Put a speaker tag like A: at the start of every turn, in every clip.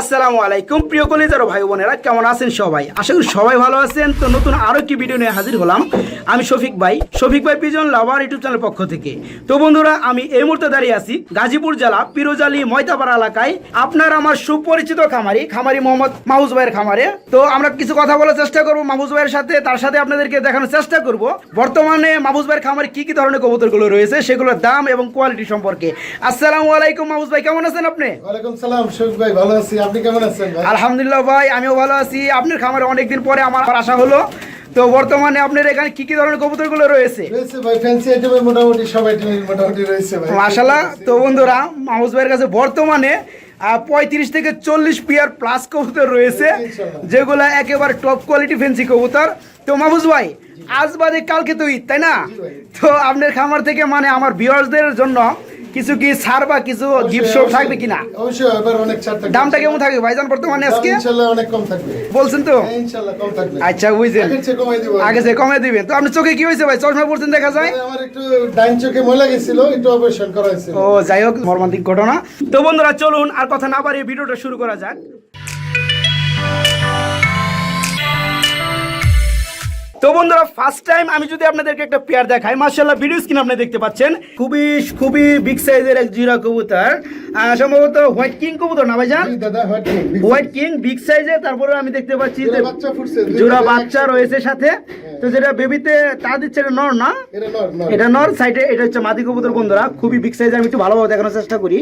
A: আসসালামু আলাইকুম, প্রিয় কলেজার ভাই বোনেরা, কেমন আছেন সবাই? আশা করি সবাই ভালো আছেন। তো নতুন আরও একটি ভিডিও নিয়ে হাজির হলাম। আমি শফিক ভাই শফিক ভাই পিজন লাভার ইউটিউব চ্যানেল পক্ষ থেকে। তো বন্ধুরা, আমি এই মুহূর্তে দাঁড়িয়ে আছি গাজীপুর জেলা পিরোজালি ময়তাপাড়া এলাকায়। আপনার আমার সুপরিচিত খামারি খামারি মোহাম্মদ মাহুজ ভাইয়ের খামারে। তো আমরা কিছু কথা বলার চেষ্টা করব মাহুজ ভাইয়ের সাথে, তার সাথে আপনাদেরকে দেখানোর চেষ্টা করব। বর্তমানে মাহুজ ভাইয়ের খামারে কি কি ধরনের কবুতরগুলো রয়েছে, সেগুলোর দাম এবং কোয়ালিটি সম্পর্কে। আসসালামু আলাইকুম মাহুজ ভাই, কেমন আছেন আপনি?
B: ওয়ালাইকুম সালাম, শফিক ভাই, ভালো আছি। আপনি কেমন আছেন
A: আলহামদুলিল্লাহ ভাই আমিও ভালো আছি। আপনার খামারে অনেকদিন পরে আমার আসা হলো। তো বর্তমানে আপনার এখানে কি কি ধরনের কবুতরগুলো রয়েছে?
B: রয়েছে ভাই ফ্যান্সি আইটেমের মোটামুটি সব আইটেমের মোটামুটি রয়েছে ভাই।
A: মাশাল্লাহ তো বন্ধুরা মাহমুদ ভাইয়ের কাছে বর্তমানে পঁয়ত্রিশ থেকে চল্লিশ পিয়ার প্লাস কবুতর রয়েছে যেগুলো একেবারে টপ কোয়ালিটি ফেন্সি কবুতর। তো মাহমুদ ভাই আজ বাদে কালকে তো ঈদ তাই না? তো আপনার খামার থেকে মানে আমার ভিউয়ার্সদের জন্য কিছু কি ছাড় বা কিছু গিফট শো থাকবে কিনা?
B: অবশ্যই এবার অনেক ছাড় থাকবে।
A: দামটা কেমন থাকবে? ভাইজান বর্তমানে আজকে?
B: ইনশাআল্লাহ অনেক কম থাকবে।
A: বলছেন তো?
B: হ্যাঁ, ইনশাআল্লাহ কম থাকবে।
A: আচ্ছা বুঝছেন আগে যে কমে দিবেন। তো আপনি চোখে কি হয়েছে ভাই? চশমা পড়ছেন দেখা যায়?
B: আমার একটু ডাইন চোখে ময়লা গেছিল একটু অপারেশন করা হয়েছিল।
A: ও যাই হোক মর্মান্তিক ঘটনা। তো বন্ধুরা চলুন আর কথা না বাড়িয়ে ভিডিওটা শুরু করা যাক। তো বন্ধুরা ফার্স্ট টাইম আমি যদি আপনাদেরকে একটা পেয়ার দেখাই মার্শাল্লাহ ভিডিও স্ক্রিন আপনি দেখতে পাচ্ছেন। খুবই খুবই বিগ সাইজের এক জিরা কবুতর। সম্ভবত হোয়াইট কিং কবুতর না ভাইজান?
B: হোয়াইট কিং
A: বিগ সাইজের তারপরে আমি দেখতে পাচ্ছি যে
B: জোড়া বাচ্চা।
A: রয়েছে সাথে। তো যেটা বেবিতে তা দিচ্ছে এটা নর না?
B: এটা নর
A: সাইডে এটা হচ্ছে মাদি কবুতর বন্ধুরা। খুবই বিগ সাইজ আমি একটু ভালোভাবে দেখানোর চেষ্টা করি।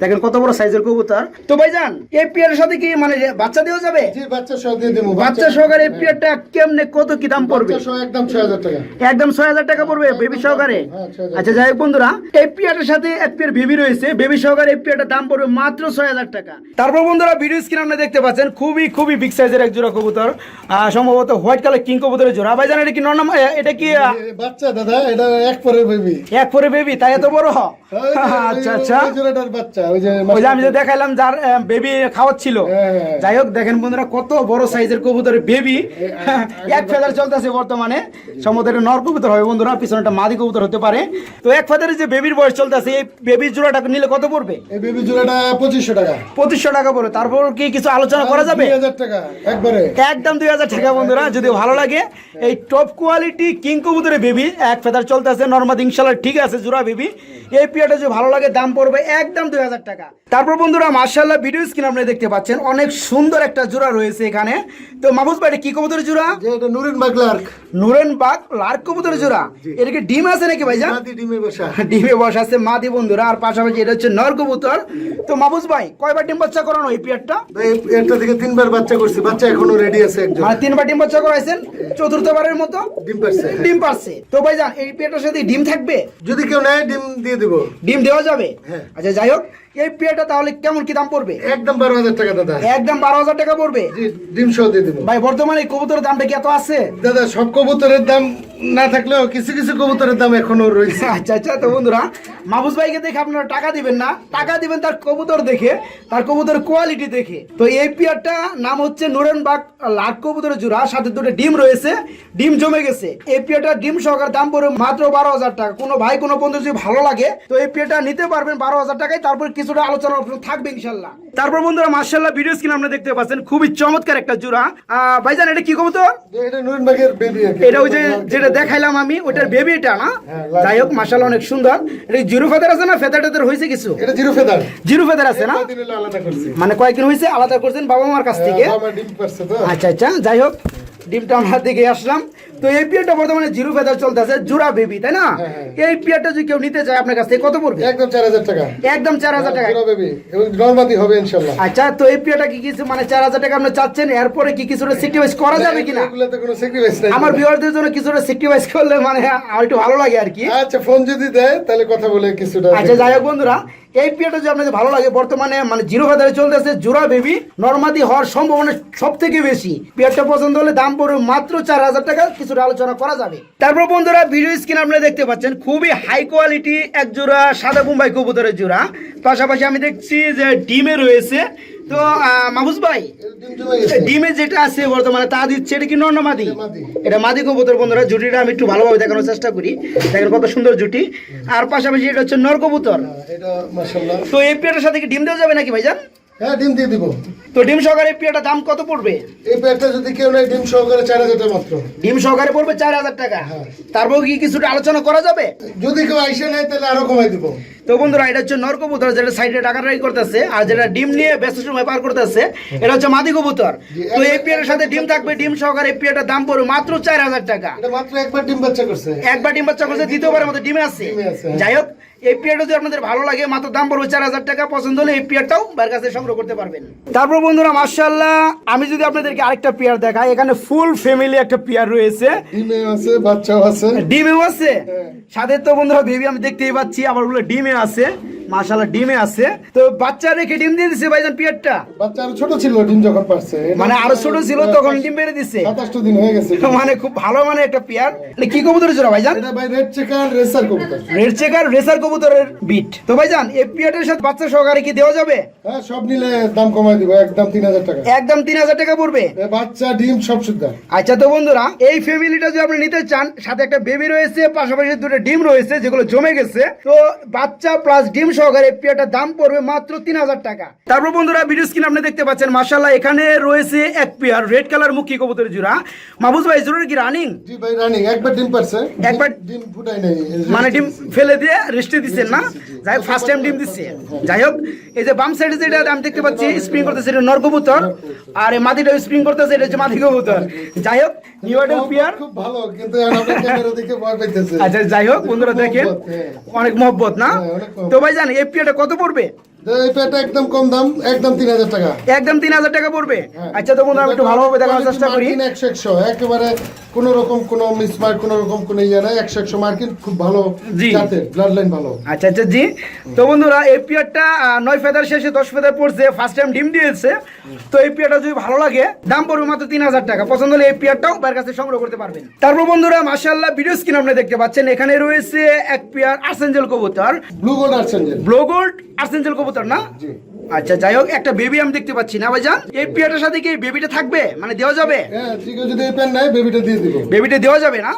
A: দেখেন কত বড় সাইজের কবুতর। তো ভাইজান এই পেয়ারের সাথে কি মানে বাচ্চা দেওয়া যাবে?
B: বাচ্চা
A: সহকারে এই পেয়ারটা কেমনে কত কি দাম পড়বে।
B: একদম 6000 টাকা।
A: একদম ছয় হাজার টাকা পড়বে বেবি সহকারে?
B: হ্যাঁ, 6,000
A: আচ্ছা যাই হোক বন্ধুরা এই পেয়ারটার সাথে বেবি রয়েছে। বেবি সহকারে এই পেয়ারটার দাম পড়বে মাত্র ছয় হাজার টাকা। তারপর বন্ধুরা ভিডিও স্ক্রিন দেখতে পাচ্ছেন খুবই খুবই বিগ সাইজের এক জোড়া কবুতর। সম্ভবত হোয়াইট কালার কিং কবুতরের জোড়া। ভাই এটা কি এটা কি
B: বাচ্চা দাদা এটা এক পরে বেবি
A: এক পরে বেবি তাই এত বড়? আচ্ছা আচ্ছা।
B: জোড়াটার বাচ্চা ওই যে
A: আমি যে দেখাইলাম যার বেবি খাওয়াচ্ছিল।
B: হ্যাঁ, হ্যাঁ।
A: যাই হোক দেখেন বন্ধুরা কত বড় সাইজের কবুতর বেবি এক ফেদার চলতেছে বর্তমানে। সম্ভবত এটা নর কবুতর হবে বন্ধুরা পিছনে একটা মাদি কবুতর হতে পারে। তো এক ফেদারের যে বেবির বয়স চলতেছে এই বেবির জোড়াটা নিলে কত পড়বে?
B: এই বেবি জোড়াটা পঁচিশশো টাকা।
A: পঁচিশশো টাকা পড়বে। তারপর কি কিছু আলোচনা করা যাবে?
B: টাকা একবারে।
A: একদম দুই হাজার টাকা বন্ধুরা যদি ভালো লাগে। এই টপ কোয়ালিটি কিং কবুতরের বেবি এক ফেদার চলতেছে নর্মাদ ইনশাল্লাহ ঠিক আছে জোড়া বেবি এই পিয়াটা যদি ভালো লাগে দাম পড়বে একদম দুই হাজার টাকা। তারপর বন্ধুরা মার্শাল্লাহ ভিডিও স্ক্রিন আপনি দেখতে পাচ্ছেন অনেক সুন্দর একটা জোড়া রয়েছে এখানে। তো মাহবুজ ভাই এটা কি কবুতরের জোড়া?
B: যে এটা নুরিন বাগলার্ক
A: নুরেন বাগ লার্ক কবুতরের জোড়া। এটা কি ডিম আছে নাকি
B: মাদি ডিমে বসা
A: ডিমে বসা আছে মাদি বন্ধুরা। আর পাশাপাশি এটা হচ্ছে নর কবুতর। তো মাহবুজ ভাই কয়বার ডিম বাচ্চা করানো এই পিয়ারটা?
B: এই থেকে তিনবার বাচ্চা করছি। বাচ্চা এখনও রেডি আছে একজন।
A: মানে তিনবার ডিম বাচ্চা করাইছেন? চতুর্থবারের মতো?
B: ডিম পারছে।
A: ডিম পারছে। তো ভাইজান এই পেয়ারটার সাথে ডিম থাকবে?
B: যদি কেউ নেয় ডিম দিয়ে দিব।
A: ডিম দেওয়া যাবে?
B: হ্যাঁ।
A: আচ্ছা যাই হোক এই পেটা তাহলে কেমন কি দাম পড়বে?
B: একদম বারো হাজার টাকা দাদা।
A: একদম বারো হাজার টাকা পড়বে?
B: ডিম সহ দিয়ে দিব।
A: ভাই বর্তমানে এই কবুতরের দামটা কি এত আছে?
B: দাদা সব কবুতরের দাম না থাকলেও কিছু কিছু কবুতরের দাম এখনও রয়েছে।
A: আচ্ছা আচ্ছা তো বন্ধুরা মাহবুজ ভাইকে দেখে আপনারা টাকা দিবেন না। টাকা দিবেন তার কবুতর দেখে তার কবুতর কোয়ালিটি দেখে। তো এই পেয়ারটা নাম হচ্ছে নুরেন বাগ লাখ কবুতরের জোড়া সাথে দুটো ডিম রয়েছে ডিম জমে গেছে। এই পেয়ারটা ডিম সহকার দাম পড়বে মাত্র বারো হাজার টাকা। কোনো ভাই কোনো বন্ধু যদি ভালো লাগে তো এই পেয়ারটা নিতে পারবেন বারো হাজার টাকায়। তারপর কিছুটা আলোচনা option থাকবে ইনশাল্লাহ তারপর বন্ধুরা মার্শাল্লাহ ভিডিও স্ক্রিন আপনারা দেখতে পাচ্ছেন খুবই চমৎকার একটা জোড়া। আহ, ভাইজান এটা কি কবুতর?
B: এটা
A: ওই যে যেটা দেখাইলাম আমি ওটার বেবি এটা না?
B: হ্যাঁ,
A: যাই হোক মাসাল অনেক সুন্দর। এটা জিরো ফেদার আছে না? ফেদার টেদার হয়েছে কিছু?
B: এটা জিরো ফেদার।
A: জিরো ফেদার আছে না? মানে কয়েকদিন হয়েছে আলাদা করছেন বাবা মার কাছ থেকে।
B: পারছে তো।
A: আচ্ছা আচ্ছা যাই হোক ডিমটা আমরা দিকে আসলাম। তো এই পিয়ারটা বর্তমানে জিরো ফেদার চলতেছে জোড়া বেবি তাই না?
B: হ্যাঁ, হ্যাঁ।
A: এই পিয়ারটা যদি কেউ নিতে চায় আপনার কাছ থেকে কত পড়বে?
B: একদম চার হাজার টাকা।
A: একদম চার হাজার টাকা।
B: জিরো বেবি এবং নর্মাদি হবে ইনশাল্লাহ।
A: আচ্ছা তো এই পিয়ারটা কি কিছু মানে চার হাজার টাকা আপনি চাচ্ছেন? এরপরে কি কিছুটা সিটিওয়াইজ করা যাবে কিনা?
B: এগুলোতে কোনো স্যাক্রিফাইস নাই।
A: আমার ভিউয়ারদের জন্য কিছুটা সিটিওয়াইজ করলে মানে একটু ভালো লাগে আর কি।
B: আচ্ছা ফোন যদি দেয় তাহলে কথা বলে কিছুটা
A: আচ্ছা যাই হোক বন্ধুরা এই পিয়াটা যদি আপনাদের ভালো লাগে বর্তমানে মানে জিরো ফেদারে চলতেছে জোড়া বেবি নর্মাদি হওয়ার সম্ভাবনা সব থেকে বেশি। পিয়ারটা পছন্দ হলে দাম পড়বে মাত্র চার হাজার টাকা কিছুটা আলোচনা করা যাবে। তারপর বন্ধুরা ভিডিও স্ক্রিন আপনারা দেখতে পাচ্ছেন খুবই হাই কোয়ালিটি এক জোড়া সাদা মুম্বাই কবুতরের জোড়া। পাশাপাশি আমি দেখছি যে ডিমে রয়েছে। তো মাহফুজ ভাই
B: ডিম
A: যেটা আছে বর্তমানে তা দিচ্ছে এটা কি নর মাদি?
B: এটা মাদি।
A: কবুতর বন্ধুরা জুটিটা আমি একটু ভালোভাবে দেখানোর চেষ্টা করি। দেখেন কত সুন্দর জুটি। আর পাশাপাশি এটা হচ্ছে নর কবুতর।
B: হ্যাঁ,
A: তো এই পেয়ারের সাথে কি ডিম দেওয়া যাবে নাকি ভাইজান?
B: হ্যাঁ ডিম দিয়ে দিব।
A: তো ডিম সহকারে এই দাম কত পড়বে?
B: এই পেয়ারটা যদি কেউ নেয় ডিম সহকারে চার হাজার টাকা মাত্র।
A: ডিম সহকারে পড়বে চার হাজার টাকা।
B: হ্যাঁ।
A: তারপর কি কিছুটা আলোচনা করা যাবে?
B: যদি কেউ আইসে নেয় তাহলে আরও কমাই দিব।
A: তো বন্ধুরা এটা হচ্ছে নর কবুতর যেটা সাইডে টাকাটাই করতেছে আর যেটা ডিম নিয়ে ব্যস্ত সময় পার করতেছে এটা হচ্ছে মাদি কবুতর। তো এই পেয়ারের সাথে ডিম থাকবে ডিম সহকারে এই পেয়ারটার দাম পড়বে মাত্র চার হাজার টাকা।
B: এটা মাত্র একবার ডিম বাচ্চা করছে।
A: একবার ডিম বাচ্চা করছে দ্বিতীয়বারের মতো ডিমে আছে।
B: হ্যাঁ।
A: যাই হোক এই পিয়ারটা যদি আপনাদের ভালো লাগে মাত্র দাম পড়বে চার হাজার টাকা পছন্দ হলে এই পিয়ারটাও বার কাছে সংগ্রহ করতে পারবেন। তারপর বন্ধুরা মার্শাল্লাহ আমি যদি আপনাদেরকে আরেকটা পেয়ার দেখাই এখানে ফুল ফ্যামিলি একটা পেয়ার রয়েছে।
B: ডিমে আছে বাচ্চাও আছে।
A: ডিমেও আছে।
B: হ্যাঁ।
A: সাথে তো বন্ধুরা বেবি আমি দেখতেই পাচ্ছি আবার ওগুলো ডিমে আছে মাশাল্লাহ ডিমে আছে। তো বাচ্চা রেখে ডিম দিয়ে দিছে ভাইজান পিয়ারটা?
B: বাচ্চা আরও ছোট ছিল ডিম যখন পারছে।
A: মানে আরও ছোট ছিল তখন ডিম বেড়ে দিছে।
B: সাতাশটা দিন হয়ে গেছে
A: মানে খুব ভালো মানে একটা পেয়ার। এটা কি কবুতর জোড়া ভাইজান?
B: এটা ভাই রেড চেকার রেসার কবুতর।
A: রেড চেকার রেসার কবুতরের বিট তো ভাইজান এই পিয়াটের সাথে বাচ্চা সহকারে কি দেওয়া যাবে?
B: হ্যাঁ সব নিলে দাম দিব একদম তিন হাজার টাকা।
A: একদম তিন হাজার টাকা পড়বে?
B: বাচ্চা ডিম সব সুদ্ধা
A: আচ্ছা তো বন্ধুরা এই ফ্যামিলিটা যদি আপনি নিতে চান সাথে একটা বেবি রয়েছে পাশাপাশি দুটো ডিম রয়েছে যেগুলো জমে গেছে। তো বাচ্চা প্লাস ডিম সহকারে এই পেয়ারটার দাম পড়বে মাত্র তিন হাজার টাকা। তারপর বন্ধুরা ভিডিও স্ক্রিন আপনি দেখতে পাচ্ছেন মার্শাল্লাহ এখানে রয়েছে এক পেয়ার রেড কালার মুখী কবুতরের জোড়া। মাহবুজ ভাই জোরের কি রানিং
B: জি ভাই রানিং একবার ডিম পারছে।
A: একবার-
B: ডিম ফুটাই নাই।
A: মানে ডিম ফেলে দিয়ে রেস্টে দিচ্ছেন না? যাই হোক ফার্স্ট টাইম ডিম দিচ্ছে। যাই হোক এই যে বাম সাইডে যেটা আমি দেখতে পাচ্ছি স্প্রিং করতেছে এটা নর কবুতর আর এই মাটিটা স্প্রিং করতেছে এটা হচ্ছে মাটি কবুতর। যাই হোক নিউ আইডেল পিয়ার
B: খুব ভালো কিন্তু ক্যামেরা দেখে ভয় পাইতেছে।
A: আচ্ছা যাই হোক বন্ধুরা দেখেন
B: হ্যাঁ।
A: অনেক মহব্বত না?
B: হ্যাঁ।
A: তো ভাই জান এই পিয়াটা কত পড়বে?
B: এই পেয়ারটা একদম কম দাম একদম তিন হাজার টাকা।
A: একদম তিন হাজার টাকা পড়বে?
B: হ্যাঁ।
A: আচ্ছা তো একটু আমি একটু ভালোভাবে দেখানোর চেষ্টা করি।
B: একশো একশো। একেবারে কোন রকম কোন মিসমার্ক কোন রকম কোন ইয়ে নাই একশো একশো মার্কিন খুব ভালো জাতের ব্লাড লাইন ভালো।
A: আচ্ছা আচ্ছা জি। তো বন্ধুরা এই পিয়ারটা নয় ফেদার শেষে দশ ফেদার পড়ছে ফার্স্ট টাইম ডিম দিয়েছে। তো এই পিয়ারটা যদি ভালো লাগে দাম পড়বে মাত্র তিন হাজার টাকা। পছন্দ হলে এই পিয়ারটাও তার কাছে সংগ্রহ করতে পারবেন। তারপর বন্ধুরা মাশাল্লাহ ভিডিও স্ক্রিন আপনি দেখতে পাচ্ছেন এখানে রয়েছে এক পিয়ার আর্সেঞ্জেল কবুতর
B: ব্লু গোল্ড আর্সেঞ্জেল
A: ব্লোগোল্ড আর্সেঞ্জেল কবুতর না?
B: জি।
A: আচ্ছা যাই হোক একটা বেবি আমি দেখতে পাচ্ছি না ভাইজান? এই পিয়ারটার সাথে কি বেবিটা থাকবে? মানে দেওয়া যাবে?
B: হ্যাঁ ঠিক আছে যদি এই পেন নেয় বেবিটা দিয়ে দিব।
A: বেবিটা দেওয়া যাবে না?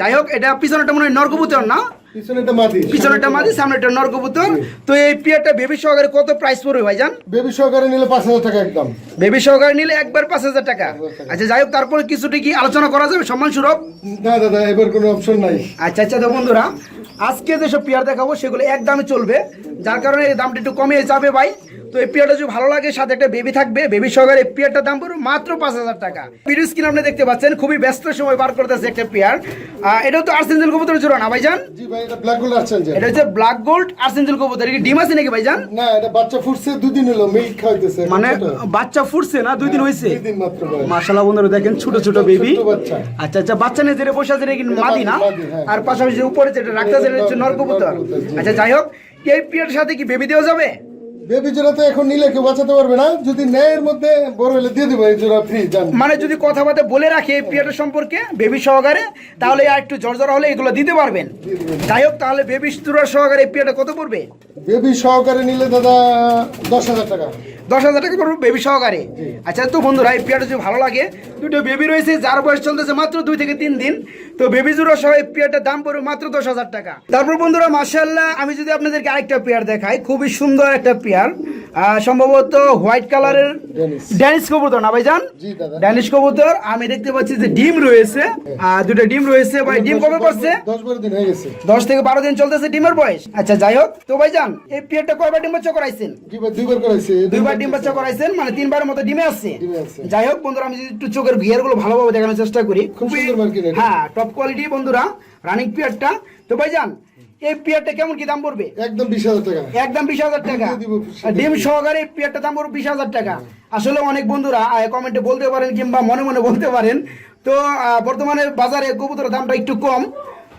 A: যাই হোক এটা পিছনেটা মনে হয় নরকবুতর না?
B: পিছনেটা মাদি
A: পিছনেটা মাঝে সামনেটা নরকবুতর। তো এই পিয়ারটা বেবি সহকারে কত প্রাইস পড়বে ভাইজান?
B: বেবি সহকারে নিলে পাঁচ হাজার টাকা একদম।
A: বেবি সহকারে নিলে একবার পাঁচ হাজার টাকা। আচ্ছা যাই হোক তারপরে কিছুটা কি আলোচনা করা যাবে? সম্মান সুরভ?
B: না দাদা এবার কোনো অপশন নাই।
A: আচ্ছা আচ্ছা তো বন্ধুরা আজকে যেসব পেয়ার দেখাবো সেগুলো এক দামে চলবে। যার কারণে এই দামটা একটু কমে যাবে ভাই। তো এই পেয়ারটা যদি ভালো লাগে সাথে একটা বেবি থাকবে বেবি সহকারে এই পেয়ারটার দাম পড়বে মাত্র পাঁচ হাজার টাকা। ভিডিও স্ক্রিন আপনি দেখতে পাচ্ছেন খুবই ব্যস্ত সময় পার করতেছে একটা পেয়ার। এটাও তো আর্সেঞ্জেল কবুতর জোড়া না ভাইজান?
B: জি ভাই এটা ব্ল্যাক গোল্ড আর্সেঞ্জেল
A: এটা হচ্ছে ব্ল্যাক গোল্ড আর্সেঞ্জেল কবুতর। এটা কি ডিম আছে নাকি ভাইজান?
B: না এটা বাচ্চা ফুটছে দুদিন হলো মিল্ক খাইতেছে
A: মানে বাচ্চা ফুটছে না দুই দিন হয়েছে
B: দুই দিন মাত্র।
A: মাশাআল্লাহ বন্ধুরা দেখেন ছোট ছোট বেবি আচ্ছা আচ্ছা বাচ্চা নিয়ে যেটা বসে আছে এটা কি
B: এটা
A: মাদি না?
B: হ্যাঁ।
A: আর পাশাপাশি উপরে যেটা রাখতেছে এটা হচ্ছে নরকবুতর
B: নরকবুতর,
A: আচ্ছা যাই হোক এই পিয়ার সাথে কি বেবি দেওয়া যাবে?
B: বেবি জোড়া এখন নিলে কেউ বাঁচাতে পারবে না। যদি ন্যায়ের মধ্যে বড় হলে দিয়ে দিব এই জোড়া ফ্রি জান
A: মানে যদি কথাবার্তা বলে রাখে এই সম্পর্কে বেবি সহকারে তাহলে আর একটু জর্জরা হলে এগুলো দিতে পারবেন। যাই হোক তাহলে বেবি তুরার সহকারে এই পিয়ারটা কত পড়বে?
B: বেবি সহকারে নিলে দাদা দশ হাজার টাকা।
A: দশ হাজার টাকা পড়বে বেবি সহকারে। আচ্ছা তো বন্ধুরা এই পেয়ারটা যদি ভালো লাগে দুটো বেবি রয়েছে যার বয়স চলতেছে মাত্র দুই থেকে তিন দিন। তো বেবি জুড়ো সহ এই পেয়ারটার দাম পড়বে মাত্র দশ হাজার টাকা। তারপর বন্ধুরা মার্শাল্লাহ আমি যদি আপনাদেরকে আরেকটা পেয়ার দেখাই খুবই সুন্দর একটা পেয়ার। সম্ভবত হোয়াইট কালারের
B: ড্যানিশ।
A: কবুতর না ভাইজান?
B: জি দাদা।
A: ড্যানিশ কবুতর। আমি দেখতে পাচ্ছি যে ডিম রয়েছে। আর দুটো ডিম রয়েছে। ভাই ডিম কবে করছে
B: দশ
A: থেকে বারো দিন চলতেছে ডিমের বয়স। আচ্ছা যাই হোক। তো ভাইজান এই পেয়ারটা কয়বার ডিম বাচ্চা করাইছেন
B: দুইবার
A: ডিম বাচ্চা করাইছেন মানে তিনবার মতো ডিমে আছে। যাই হোক বন্ধুরা আমি যদি একটু চোখের ঘিয়ারগুলো ভালোভাবে দেখানোর চেষ্টা করি
B: খুব সুন্দর
A: হ্যাঁ টপ কোয়ালিটি বন্ধুরা রানিং পিয়ারটা তো ভাইজান এই পিয়ারটা কেমন কি দাম পড়বে?
B: একদম বিশ হাজার টাকা।
A: একদম বিশ হাজার টাকা। ডিম সহকারে এই পিয়ারটা দাম পড়বে বিশ হাজার টাকা। আসলে অনেক বন্ধুরা কমেন্টে বলতে পারেন কিংবা মনে মনে বলতে পারেন। তো বর্তমানে বাজারে কবুতরের দামটা একটু কম।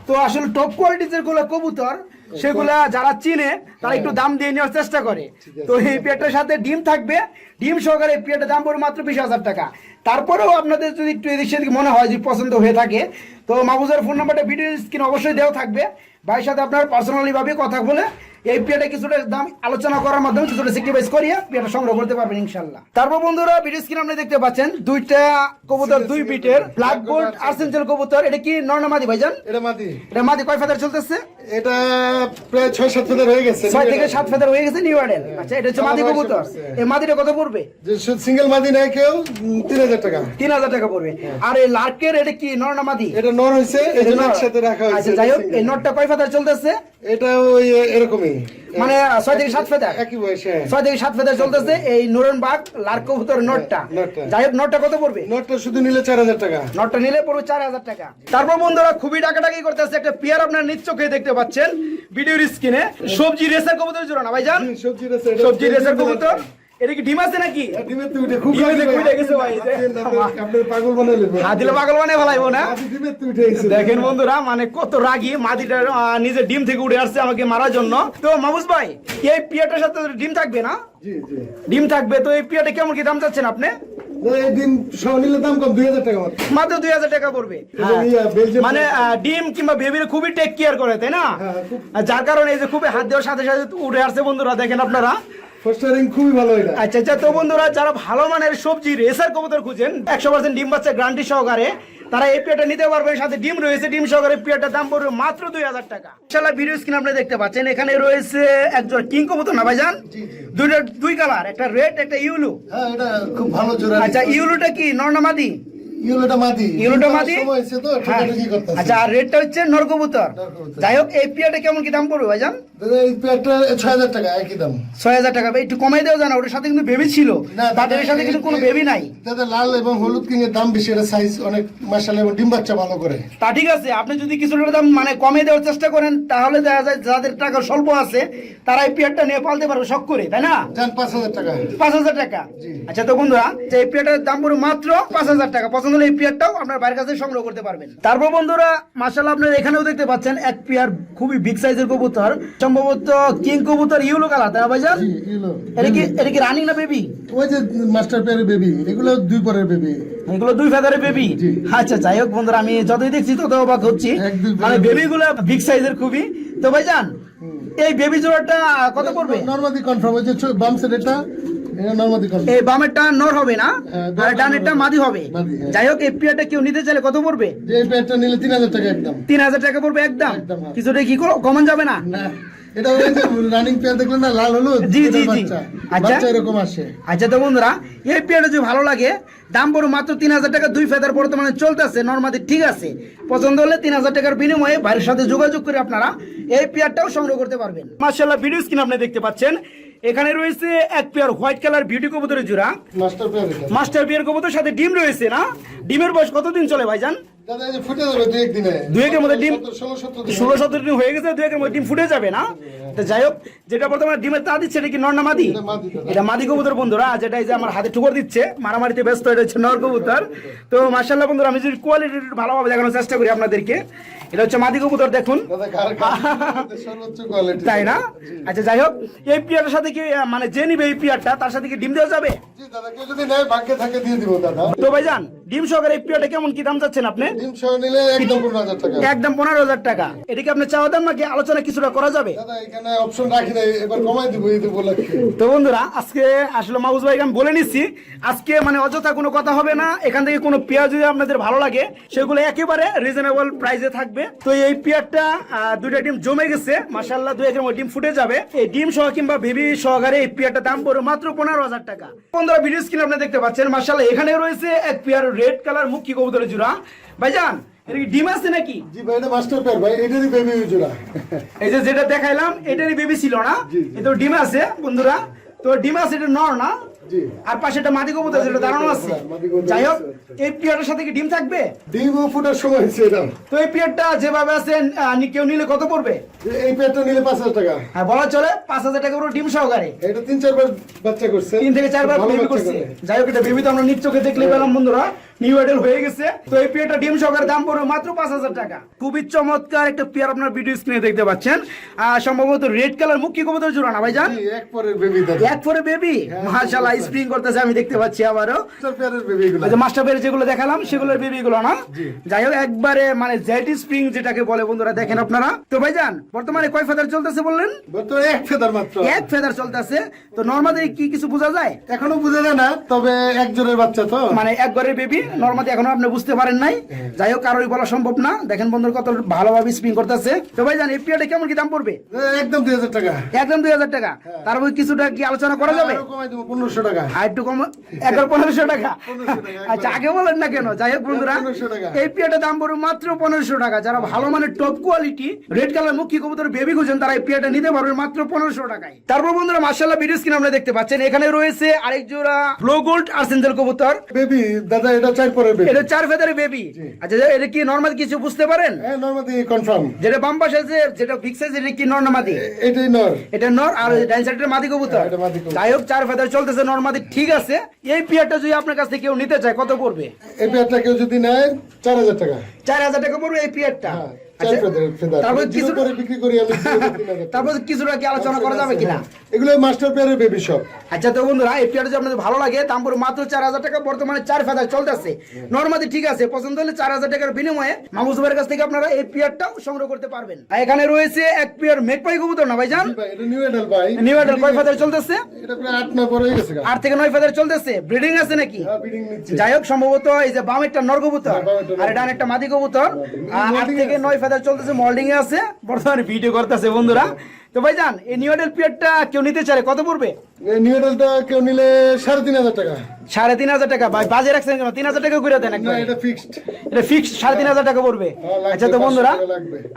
A: তো আসলে টপ কোয়ালিটির যেগুলো কবুতর সেগুলা যারা চিনে তারা একটু দাম দিয়ে নেওয়ার চেষ্টা করে। তো এই পেটের সাথে ডিম থাকবে। ডিম সহকারে এই পেটের দাম পড়বে মাত্র বিশ হাজার টাকা। তারপরেও আপনাদের যদি একটু এদিক সেদিক মনে হয় যে পছন্দ হয়ে থাকে তো মাবুজার ফোন নাম্বারটা ভিডিও স্ক্রিন অবশ্যই দেওয়া থাকবে। ভাইয়ের সাথে আপনার পার্সোনালি ভাবে কথা বলে এই পেয়ারটা কিছুটা দাম আলোচনা করার মাধ্যমে কিছুটা স্যাক্রিফাইস করিয়ে পেয়ারটা সংগ্রহ করতে পারবেন ইনশাল্লাহ তারপর বন্ধুরা ভিডিও স্ক্রিন আপনি দেখতে পাচ্ছেন দুইটা কবুতর দুই বিটের ব্ল্যাক বোর্ড আর্সেঞ্জেল কবুতর। এটা কি নর্নামাদি ভাইজান?
B: এটা মাদি।
A: এটা মাদি কয় ফেদার চলতেছে?
B: এটা প্রায় ছয় সাত ফেদার হয়ে গেছে।
A: ছয় থেকে সাত ফেদার হয়ে গেছে নিউ অ্যাডেল আচ্ছা এটা হচ্ছে মাদি কবুতর। এই মাদিটা কত পড়বে?
B: সিঙ্গেল মাদি নেয় কেউ তিন হাজার টাকা।
A: তিন হাজার টাকা পড়বে। আর এই লার্কের এটা কি নর মাদি?
B: এটা নর হয়েছে
A: এটা
B: একসাথে রাখা হয়েছে
A: আচ্ছা যাই হোক এই নটটা কয় ফেদার চলতেছে?
B: এটা ওই এরকমই।
A: মানে ছয় থেকে সাত ফেদা
B: একই বয়সে।
A: ছয় থেকে সাত ফেদা চলতেছে এই নুরন বাগ নটটা। যাই হোক নোটটা কত পড়বে?
B: নটটা শুধু নিলে চার হাজার টাকা।
A: নটটা নিলে পড়বে চার হাজার টাকা। তারপর বন্ধুরা খুবই টাকাটাকি করতেছে একটা পেয়ার আপনার নিজ দেখতে পাচ্ছেন ভিডিওর স্ক্রিনে। সবজি রেসার কবুতর জোড়া না ভাইজান?
B: সবজি
A: সবজি রেসার কবুতর। এটা কি ডিম আছে নাকি?
B: ডিমের তো খুব
A: ডিমের
B: রাগি
A: তো
B: ভাই।
A: উঠে গেছে ভাই, যে।
B: আপনার- আপনার পাগল বানাই লেবে
A: পাগল মানে ফেলাইবো না?
B: ডিমের তো গেছে
A: দেখেন বন্ধুরা মানে কত রাগী মাদিটা আহ, ডিম থেকে উঠে আসছে আমাকে মারার জন্য। তো মামুস ভাই এই পিয়াটার সাথে ডিম থাকবে না?
B: জি জি।
A: ডিম থাকবে তো এই পিয়াটা কেমন কি দাম চাচ্ছেন আপনি?
B: ডিম দাম কম টাকা মাত্র।
A: পড়বে।
B: বেলজিয়াম-
A: মানে ডিম কিংবা বেবির খুবই টেক কেয়ার করে তাই না?
B: হ্যাঁ,
A: যার কারণে এই যে খুবই হাত দেওয়ার সাথে সাথে উঠে আসছে বন্ধুরা দেখেন আপনারা।
B: ফস্টারিং খুবই ভালো এটা।
A: আচ্ছা আচ্ছা তো বন্ধুরা যারা ভালো মানের সবজি রেসার কবুতর খুঁজেন একশো পার্সেন্ট ডিম বাচ্চা গ্রান্টি সহকারে তারা এই পেয়ারটা নিতে পারবেন সাথে ডিম রয়েছে ডিম সহকারে পেয়ারটার দাম পড়বে মাত্র দুই হাজার টাকা। ইনশাল্লাহ ভিডিও স্ক্রিন আপনি দেখতে পাচ্ছেন এখানে রয়েছে একজন কিং কবুতর না ভাইজান? দুইটা দুই কালার একটা রেড একটা ইউলু
B: হ্যাঁ এটা খুব ভালো জোড়া
A: আচ্ছা ইউলুটা কি নর্নামাদি
B: ইউলোটা মাদি।
A: ইউলোটা মাদি?
B: সময় হয়েছে তো। করতেছে।
A: আচ্ছা আর রেডটা হচ্ছে নরকবুতর।
B: নরকবুতর।
A: যাই হোক এই পেয়ারটা কেমন কি দাম পড়বে ভাইজান?
B: এই পেয়ারটা ছয় হাজার টাকা একই দাম।
A: ছয় হাজার টাকা। একটু কমাই দেওয়া যায় ওটার সাথে কিন্তু বেবি ছিল। বাট সাথে কিন্তু কোনো বেবি নাই।
B: দাদা লাল এবং হলুদ কিং এর দাম বেশি এটা সাইজ অনেক মার্শাল এবং ডিম বাচ্চা ভালো করে।
A: তা ঠিক আছে আপনি যদি কিছুটা দাম মানে কমে দেওয়ার চেষ্টা করেন তাহলে দেখা যায় যাদের টাকা স্বল্প আছে তারা এই পেয়ারটা নিয়ে পালতে পারবে শখ করে তাই না?
B: পাঁচ হাজার টাকা।
A: পাঁচ হাজার টাকা। আচ্ছা তো বন্ধুরা এই পেয়ারটার দাম পড়বে মাত্র পাঁচ হাজার টাকা পছন্দ হলে এই পেয়ারটাও আপনার বাইরের কাছে সংগ্রহ করতে পারবেন। তারপর বন্ধুরা মার্শাল্লাহ আপনারা এখানেও দেখতে পাচ্ছেন এক পেয়ার খুবই বিগ সাইজের কবুতর। সম্ভবত কিং কবুতর ইউলো কালার তাই না ভাইজান? এটা কি এটা কি রানিং না বেবি
B: ওই যে মাস্টার পেয়ারের বেবি এগুলো দুই পরের বেবি
A: এগুলো দুই ফেদারের বেবি আচ্ছা যাই হোক বন্ধুরা আমি যতই দেখছি তত অবাক হচ্ছি। মানে
B: feather
A: বেবি গুলো বিগ সাইজের খুবই। তো ভাইজান এই বেবি জোড়াটা কত পড়বে?
B: নর্মাদি কনফার্ম ওই যে ছো- বাম
A: এই বামেরটা নর হবে না
B: হ্যাঁ,
A: আর ডানেরটা মাদি হবে।
B: হ্যাঁ।
A: যাই হোক এই পিয়ারটা কেউ নিতে চাইলে কত পড়বে?
B: যে এই পেয়ারটা নিলে তিন হাজার টাকা একদম।
A: তিন হাজার টাকা পড়বে একদম।
B: হ্যাঁ।
A: কিছুটা কি কমন যাবে না?
B: না এটা রানিং দেখলেন না লাল হলুদ?
A: জি, জি, জি। আচ্ছা।
B: এরকম আসে।
A: আচ্ছা তো বন্ধুরা এই পেয়ারটা যদি ভালো লাগে দাম পড়ো মাত্র তিন হাজার টাকা দুই ফেদার বর্তমানে চলতেছে। নর্মাদি ঠিক আছে। পছন্দ হলে তিন হাজার টাকার বিনিময়ে বাড়ির সাথে যোগাযোগ করে আপনারা এই পেয়ারটাও সংগ্রহ করতে পারবেন। মার্শাল্লাহ ভিডিও স্ক্রিন আপনি দেখতে পাচ্ছেন। এখানে রয়েছে এক পেয়ার হোয়াইট কালার বিউটি কবুতরের জোড়া।
B: মাস্টার পেয়ার
A: মাস্টার পেয়ার কবুতর সাথে ডিম রয়েছে না? ডিমের বয়স কতদিন চলে ভাইজান?
B: দাদা এই যে ফুটে যাবে দুই একদিনে।
A: দুই একের মধ্যে ডিম
B: ষোলো সতেরো দিন।
A: ষোলো সতেরো দিন হয়ে গেছে দুই মধ্যে ডিম ফুটে যাবে না। তো যাই হোক যেটা বর্তমানে ডিমের তা দিচ্ছে এটা কি নর না মাদি?
B: এটা মাদি দাদা।
A: এটা মাদি কবুতর বন্ধুরা যেটা এই যে আমার হাতে ঠুকর দিচ্ছে মারামারিতে ব্যস্ত এটা হচ্ছে নর কবুতর। তো মার্শাল্লাহ বন্ধুরা আমি যদি কোয়ালিটি ভালোভাবে দেখানোর চেষ্টা করি আপনাদেরকে এটা হচ্ছে মাদি কবুতর দেখুন। তাই না? আচ্ছা যাই হোক এই পিয়ারটার সাথে কি মানে যে নিবে এই পিয়ারটা তার সাথে কি ডিম দেওয়া যাবে?
B: জি দাদা কেউ যদি নেয় ভাগ্যে থাকে দিয়ে দিব দাদা।
A: তো ভাইজান ডিম সহকারে এই কেমন? কি দাম চাচ্ছেন আপনি?
B: ডিম সহ নিলে একদম পনেরো হাজার টাকা।
A: একদম পনেরো হাজার টাকা। এটা কি আপনি চাওয়া দাম নাকি? আলোচনা কিছুটা করা যাবে?
B: দাদা এখানে অপশন রাখি নাই এবার কমাই দিব এই লাগছে
A: তো বন্ধুরা আজকে আসলে মাহবুজ ভাইকে আমি বলে নিচ্ছি আজকে মানে অযথা কোনো কথা হবে না। এখান থেকে কোনো পেঁয়াজ যদি আপনাদের ভালো লাগে সেগুলো একেবারে রিজনেবল প্রাইসে থাকবে। তো এই পেঁয়াজটা দুইটা ডিম জমে গেছে। মাসাল্লাহ দুই মধ্যে ডিম ফুটে যাবে। এই ডিম সহ কিংবা বেবি সহকারে এই পেঁয়াজটার দাম পড়বে মাত্র পনেরো হাজার টাকা। বন্ধুরা ভিডিও স্ক্রিন আপনি দেখতে পাচ্ছেন মাসাল্লাহ এখানে রয়েছে এক পেয়ার রেড কালার মুখী কবুতরের জোড়া। ভাইজান এটা কি ডিম আছে নাকি?
B: জি ভাই এটা মাস্টার পেয়ার ভাই এটারই বেবি জোড়া।
A: এই যে যেটা দেখাইলাম এটারই বেবি ছিল না?
B: জি, জি।
A: এ তো ডিম আছে বন্ধুরা। তো ডিম আছে এটা নর না? আর পাশে একটা মাদি কবুতর যেটা দাঁড়ানো আছে। যাই হোক এই সাথে কি ডিম থাকবে?
B: ডিম ও ফুটার সময় হয়েছে এটা।
A: তো এই যেভাবে আছে কেউ নিলে কত পড়বে?
B: এই নিলে পাঁচ হাজার টাকা।
A: হ্যাঁ বলা চলে পাঁচ হাজার টাকা পুরো ডিম সহকারে।
B: এটা তিন চারবার বাচ্চা করছে।
A: তিন থেকে চারবার বেবি করছে। যাই হোক এটা বেবি তো আমরা নিজ চোখে দেখলে পেলাম বন্ধুরা। নিউ হয়ে গেছে। তো এই পেয়ারটা ডিম সহকারে দাম পড়বে মাত্র পাঁচ হাজার টাকা। খুবই চমৎকার একটা পেয়ার আপনার ভিডিও স্ক্রিনে দেখতে পাচ্ছেন। আর সম্ভবত রেড কালার মুখ কি কবুতর জোড়া না
B: জি, এক পরের বেবি
A: এক পরে বেবি মাশাআল্লাহ স্প্রিং করতেছে আমি দেখতে পাচ্ছি আবারও।
B: মাস্টার পেয়ারের
A: যেগুলো দেখালাম সেগুলোর না? যাই হোক একবারে মানে জেটি স্প্রিং যেটাকে বলে বন্ধুরা দেখেন আপনারা। তো ভাইজান বর্তমানে কয় ফেদার চলতেছে বললেন?
B: এক ফেদার মাত্র।
A: এক ফেদার চলতেছে। তো নর্মালি কি কিছু বোঝা যায়?
B: এখনও বুঝে যায় না তবে এক বাচ্চা তো।
A: মানে এক ঘরের বেবি নর্মাদি এখনও আপনি বুঝতে পারেন নাই। যাই হোক কারোরই বলা সম্ভব না। দেখেন বন্ধুরা কত ভালোভাবে স্পিন করতেছে। তো ভাই জান এই পিয়াটা কেমন কি দাম পড়বে?
B: একদম দুই হাজার টাকা।
A: একদম দুই হাজার টাকা। তারপর কিছুটা কি আলোচনা করা যাবে?
B: পনেরোশো টাকা।
A: আর একটু কম একবার পনেরোশো টাকা।
B: 1500 টাকা,
A: আচ্ছা আগে বলেন না কেন? যাই হোক বন্ধুরা
B: 1500 টাকা।
A: এই পিয়াটার দাম পড়বে মাত্র পনেরোশো টাকা। যারা ভালো মানের টপ কোয়ালিটি রেড কালার মুখী কবুতর বেবি খুঁজেন তারা এই পিয়াটা নিতে পারবে মাত্র পনেরোশো টাকায়। তারপর বন্ধুরা মার্শাল্লাহ ভিডিও স্ক্রিন আমরা দেখতে পাচ্ছেন এখানে রয়েছে আরেক জোড়া ফ্লো গোল্ড আর আর্সেঞ্জেল কবুতর।
B: বেবি দাদা এটা চার পরে বেবি
A: এটা চার বেবি আচ্ছা এটা কি নর্মাল কিছু বুঝতে পারেন?
B: হ্যাঁ নর্মাদি কনফার্ম
A: যেটা বাম পাশে যে যেটা বিগ সাইজ এটা কি নর্মাদি
B: এটাই নর
A: এটা নর আর ডাইন সাইডের মাদি কবুতর।
B: হ্যাঁ, এটা মাদি কবুতর।
A: যাই হোক চার ফেদার চলতেছে নর্মাদি ঠিক আছে। এই পিয়ারটা যদি আপনার কাছ থেকে কেউ নিতে চায় কত পড়বে?
B: এই পেয়ারটা কেউ যদি নেয় চার হাজার টাকা।
A: চার হাজার টাকা পড়বে এই পিয়ারটা
B: হ্যাঁ,
A: তারপর কিছুটা কি আলোচনা করা যাবে কিনা?
B: এগুলো মাস্টার পেয়ারের বেবি শপ
A: আচ্ছা তো বন্ধুরা এই পিয়ারটা যদি আপনাদের ভালো লাগে দাম পড়বে মাত্র চার হাজার টাকা বর্তমানে চার ফেদার চলতেছে। নর্মাদি ঠিক আছে পছন্দ হলে চার হাজার টাকার বিনিময়ে মাহবুবের কাছ থেকে আপনারা এই পিয়ারটাও সংগ্রহ করতে পারবেন। এখানে রয়েছে এক পিয়ার মেঘপাই কবুতর না ভাইজান?
B: নিউ এডাল ভাই।
A: নিউ এডাল কয় ফেদার চলতেছে?
B: আট নয় পরে গেছে গা।
A: আট থেকে নয় ফেদার চলতেছে। ব্রিডিং আছে নাকি?
B: হ্যাঁ
A: যাই হোক সম্ভবত এই যে নর কবুতর
B: হ্যাঁ,
A: আর ডান একটা মাদি কবুতর। আট থেকে। নয় ফেদার চলতেছে মল্ডিং এ আছে। বর্তমানে ভিডিও করতেছে বন্ধুরা। তো ভাই জান এই নিউডেল পিরিয়ডটা কেউ নিতে চায় কত পড়বে?
B: নিউ এডালটা কেউ নিলে সাড়ে তিন হাজার টাকা।
A: সাড়ে তিন হাজার টাকা। ভাই বাজে রাখছেন কেন? তিন হাজার টাকা করে দেন
B: এটা ফিক্সড
A: এটা ফিক্স সাড়ে তিন হাজার টাকা পড়বে।
B: হ্যাঁ,
A: আচ্ছা তো বন্ধুরা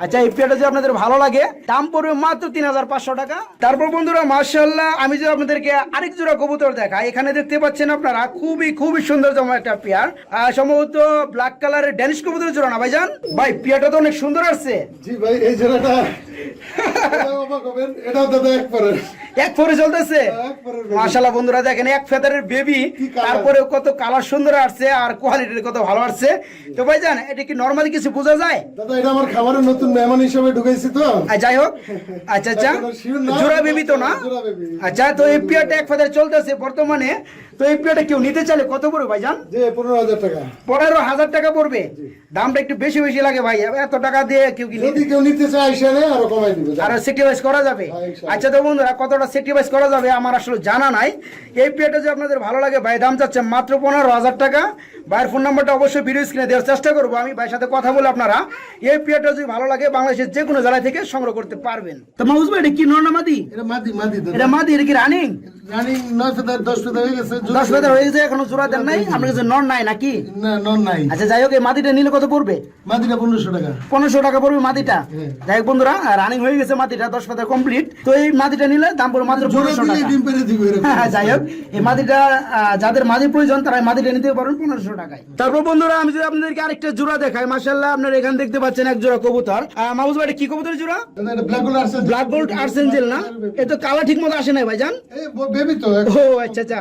A: আচ্ছা এই পিরিয়ডটা যদি আপনাদের ভালো লাগে দাম পড়বে মাত্র তিন হাজার পাঁচশো টাকা। তারপর বন্ধুরা মার্শাল্লাহ আমি যদি আপনাদেরকে আরেক জোড়া কবুতর দেখাই এখানে দেখতে পাচ্ছেন আপনারা খুবই খুবই সুন্দর জমা একটা পেয়ার। সম্ভবত ব্ল্যাক কালারের ড্যানিশ কবুতরের জোড়া না ভাইজান? ভাই পেয়ারটা তো অনেক সুন্দর আসছে।
B: জি ভাই এই জোড়াটা এটাও অবাক হবেন, এটাও দাদা এক
A: ফোরে চলতেছে?
B: এক পরের baby।
A: মাশাল্লাহ বন্ধুরা দেখেন এক ফেদারের বেবি তারপরে কত কালার সুন্দর আসছে আর কোয়ালিটির কত ভালো আসছে। তো ভাই জান এটা কি নর্মালি কিছু বোঝা যায়?
B: দাদা এটা আমার খাবারের নতুন মেহমান হিসেবে তো।
A: যাই হোক। আচ্ছা আচ্ছা। জোড়া বেবি তো না? আচ্ছা তো এই পিয়ারটা এক ফেদার চলতেছে বর্তমানে। তো এই কেউ নিতে চাইলে কত পড়বে ভাইজান?
B: যে পনেরো হাজার টাকা।
A: পনেরো হাজার টাকা পড়বে? দামটা একটু বেশি বেশি লাগে ভাই। এত টাকা দিয়ে কেউ কি
B: যদি কেউ নিতে চায় আইসা আরও কমাই দিবে
A: আর সেক্টিভাইজ করা যাবে?
B: হ্যাঁ,
A: আচ্ছা তো বন্ধুরা কতটা করা যাবে আমার আসলে জানা নাই। এই প্লেটে যদি আপনাদের ভালো লাগে ভাই দাম চাচ্ছে মাত্র পনেরো হাজার টাকা। ভাইয়ের ফোন নাম্বারটা অবশ্যই ভিডিও স্ক্রিনে দেওয়ার চেষ্টা করব। আমি ভাইয়ের সাথে কথা বলে আপনারা এই পেটা যদি ভালো লাগে বাংলাদেশের যে কোনো জেলা থেকে সংগ্রহ করতে পারবেন। তো মাহুস ভাই এটা কি নর না মাদি?
B: এটা মাদি মাদি
A: এটা মাদি এটা কি রানিং?
B: রানিং নয় ফেদার দশ ফেদার হয়ে গেছে
A: দশ হাজার হয়ে গেছে এখনও জোড়া দেন নাই? আপনার কাছে নর নাই নাকি?
B: না নন নাই।
A: আচ্ছা যাই হোক এই মাদিটা নিলে কত পড়বে?
B: মাদিটা পনেরোশো টাকা।
A: পনেরোশো টাকা পড়বে মাদিটা।
B: হ্যাঁ।
A: যাই হোক বন্ধুরা রানিং হয়ে গেছে মাদিটা দশ পাতা কমপ্লিট তো এই মাদিটা নিলে দাম পড়বে মাত্র পনেরোশো টাকা। হ্যাঁ, যাই হোক এই মাদিটা যাদের মাদির প্রয়োজন তারা এই মাদিটা নিতে পারেন পনেরোশো টাকায়। তারপর বন্ধুরা আমি যদি আপনাদেরকে আরেকটা জোড়া দেখাই মাসাল্লাহ আপনারা এখানে দেখতে পাচ্ছেন এক জোড়া কবুতর। আহ, মাহবুব ভাই কি কবুতর জোড়া?
B: ব্ল্যাক গোল্ড আসছে
A: ব্ল্যাক গোল্ড আর্সেঞ্জেল না? এ তো কালা ঠিক মতো আসে নাই ভাইজান।
B: এই বেবি তো
A: ও আচ্ছা আচ্ছা।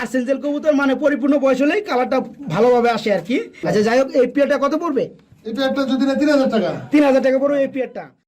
A: আর্সেঞ্জেল কবুতর মানে পরিপূর্ণ বয়স হলেই কালারটা ভালোভাবে আসে আর কি। আচ্ছা যাই হোক এই পিয়ারটা কত পড়বে?
B: এটা একটা যদি না তিন হাজার টাকা।
A: তিন হাজার টাকা পড়বে এই পিয়ারটা।